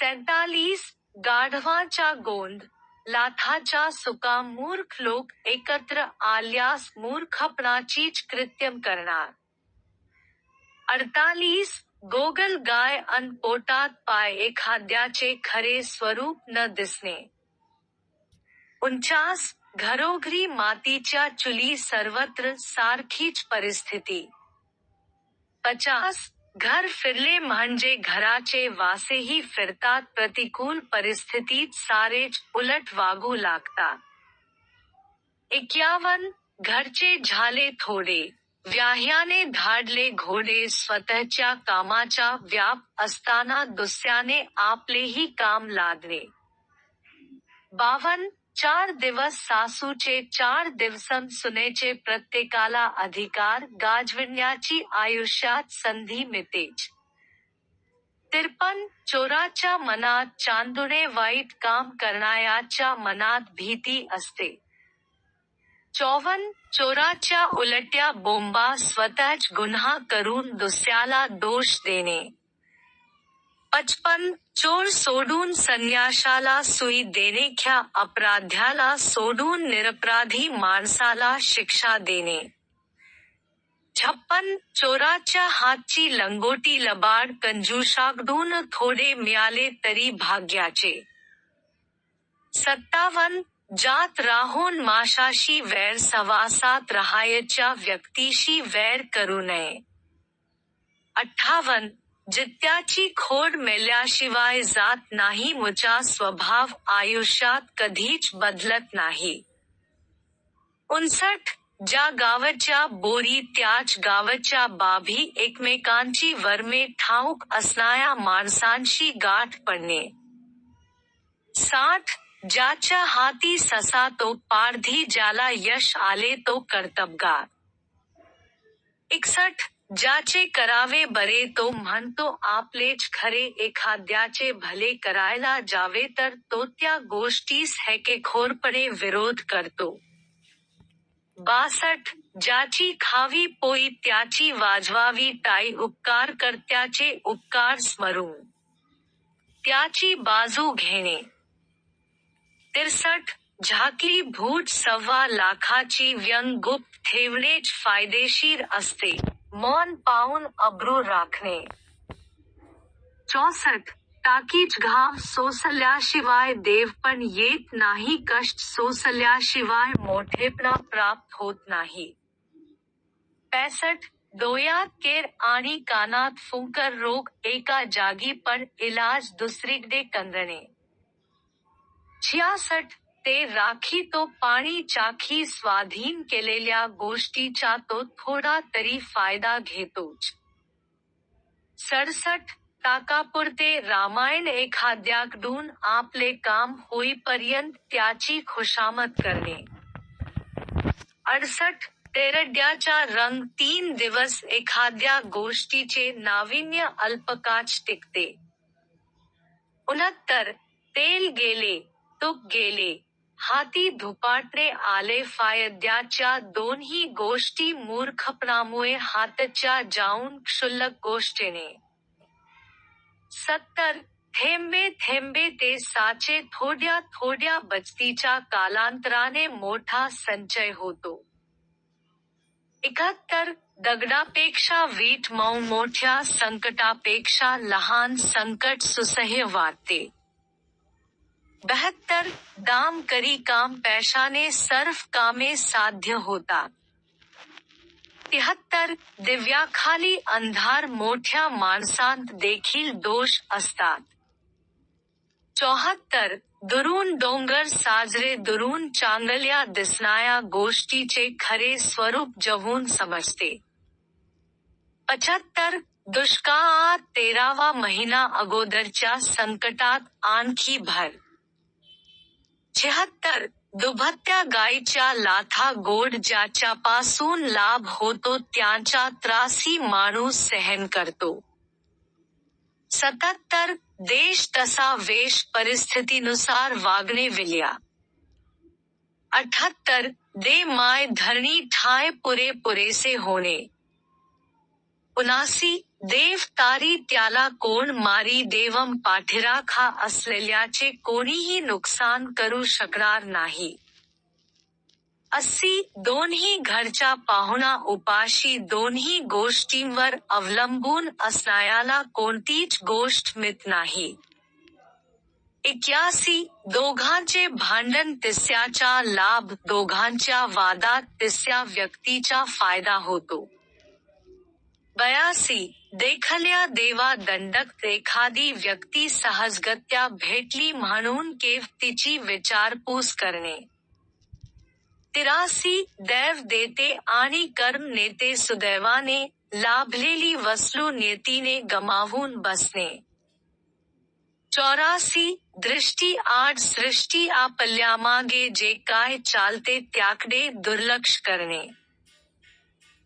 सैतालीस गाढवाचा गोंध लाथाचा सुका मूर्ख लोक एकत्र आल्यास मूर्खपणाचीच कृत्यम करणार. अडतालीस गोगल गाय अन पोटात पाय एखाद्याचे खरे स्वरूप न दिसणे. उंचास घरोघरी मातीच्या चुली सर्वत्र सारखीच परिस्थिती. पचास घर फिरले म्हणजे घराचे वासेही फिरतात, प्रतिकूल परिस्थितीत सारेच उलट वागू लागतात. एक्यावन घरचे झाले थोडे, व्याह्याने धाडले घोडे, स्वतःच्या कामाचा व्याप असताना दुसऱ्याने आपलेही काम लादले. बावन चार दिवस सासूचे चार दिवसं सुनेचे प्रत्येकाला अधिकार गाजविण्याची आयुष्यात संधी मिळतेच तिरपन चोराच्या मनात चांदुणे वाईट काम करणाऱ्याच्या मनात भीती असते. चोवन चोराच्या उलट्या बोंबा स्वतःच गुन्हा करून दुसऱ्याला दोष देणे. पचपन, चोर सोडून संन्याशाला सुई देणेख्या अपराध्याला सोडून निरपराधी माणसाला शिक्षा देणे. छप्पन, चोराच्या हातची लंगोटी लबाड कंजूषाकडून थोडे मिळाले तरी भाग्याचे. सत्तावन जात राहून माशाशी वैर सवासात राहायच्या व्यक्तीशी वैर करू नये. अठ्ठावन जित्याची खोड मेल्याशिवाय जात नाही, मुचा स्वभाव आयुष्यात कधीच बदलत नाही. उनसठ, ज्या गावच्या बोरी, त्याच गावच्या बाभी एकमेकांची वर्मे ठाऊक असणाऱ्या माणसांशी गाठ पडणे. साठ, ज्याच्या हाती ससा तो पारधी ज्याला यश आले तो कर्तबगार. एकसठ ज्याचे करावे बरे तो म्हणतो आपलेच खरे, एखाद्याचे भले करायला जावे तर तो त्या गोष्टीस खोरपणे विरोध करतो. बासठ ज्याची खावी पोई त्याची वाजवावी टाई उपकार करत्याचे उपकार स्मरून त्याची बाजू घेणे. तिरसठ झाकली भूट सव्वा लाखाची व्यंग गुप्त ठेवणेच फायदेशीर असते. मौन पाहून अब्रू राखणे चौसष्ट टाकीच घाव सोसल्याशिवाय देव पण येत नाही, कष्ट सोसल्याशिवाय मोठेपणा प्राप्त होत नाही। पैसठ, डोळ्यात केर आणि कानात फुंकर रोग एका जागी पण इलाज दुसरीकडे कंदणे छियासठ ते राखी तो पाणी चाखी स्वाधीन केलेल्या गोष्टीचा तो थोडा तरी फ़ायदा घेतोच. सडसठ ताकापुरते रामायण एखाद्याकडून आपले काम होईपर्यंत त्याची खुशामत करणे. अडसठ तेरड्याचा रंग तीन दिवस एखाद्या गोष्टीचे नाविन्य अल्पकाच टिकते. उनहत्तर तेल गेले तूप गेले हाती धुपाटणे आले फायद्याच्या दोन्ही गोष्टी मूर्खपणामुळे हातच्या जाऊन क्षुल्लक गोष्टीने. सत्तर, थेंबे थेंबे ते साचे थोड्या थोड्या बचतीच्या कालांतराने मोठा संचय होतो. एकाहत्तर, दगडापेक्षा वीट मऊ मोठ्या संकटापेक्षा लहान संकट सुसह्य वाटते. बहत्तर दाम करी काम पैशाने सर्फ कामे साध्य होता। तिहत्तर दिव्याखाली अंधार मोठ्या माणसांत देखील दोष असतात। चौहत्तर दुरून डोंगर साजरे दुरून चांगल्या दिसणाऱ्या गोष्टीचे खरे स्वरूप जवून समजते। पचहत्तर दुष्काळात तेरावा महिना अगोदरच्या संकटात आणखी भर। शहात्तर दुभत्या गाईच्या लाथा गोड, ज्याच्यापासून लाभ होतो त्यांचा त्रासी माणूस सहन करतो. सत्याहत्तर, देश तसा वेश परिस्थितीनुसार वागणे विल्या. अठ्याहत्तर, दे माय धरणी ठाय पुरे पुरेसे होणे. उनासी देव तारी त्याला कोण मारी देवम पाठीराखा असलेल्याचे कोणीही नुकसान करू शकणार नाही. अस्सी दोन्ही घरच्या पाहुणा उपाशी दोन्ही गोष्टींवर अवलंबून असणाऱ्याला कोणतीच गोष्ट मित नाही. एक्यासी दोघांचे भांडण तिसऱ्याचा लाभ, दोघांच्या वादात तिसऱ्या व्यक्तीचा फ़ायदा होतो. बयासी, देखल्या देवा दंडक एखादी व्यक्ती सहजगत्या भेटली म्हणून केव तिची विचारपूस करणे. तिरासी, दैव देते आणि कर्म नेते सुदैवाने लाभलेली वस्तू नियतीने गमावून बसणे. चौरासी, दृष्टी आड सृष्टी आपल्यामागे जे काय चालते त्याकडे दुर्लक्ष करणे.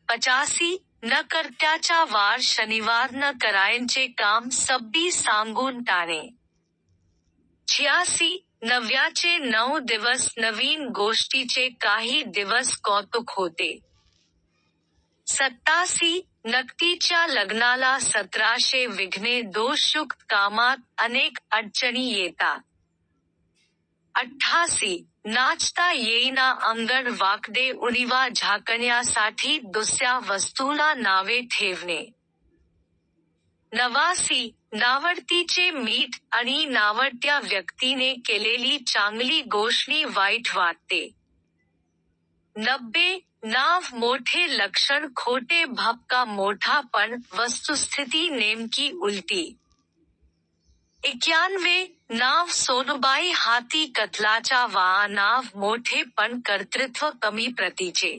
पचासी न कर्त्याचा वार शनिवार न करायचे काम सब्बी सांगून टाणे. छियासी, नव्याचे नऊ दिवस नवीन गोष्टीचे काही दिवस कौतुक होते. सत्तासी, नक्तीच्या लग्नाला सतराशे विघ्ने दोषयुक्त कामात अनेक अडचणी येतात. अठ्ठासी नाचता येईना अंगण वाकडे उणीवा झाकण्यासाठी दुसऱ्या वस्तूला नावे ठेवणे. नवासी, नावडतीचे मीठ आणि नावडत्या व्यक्तीने केलेली चांगली गोष्टी वाईट वाटते. नब्बे, नाव मोठे लक्षण खोटे भपका मोठा पण वस्तुस्थिती नेमकी उलटी. एक्याण्णवे नाव सोनुबाई हाती कथलाचा वा नाव मोठे पण कर्तृत्व कमी प्रतीचे.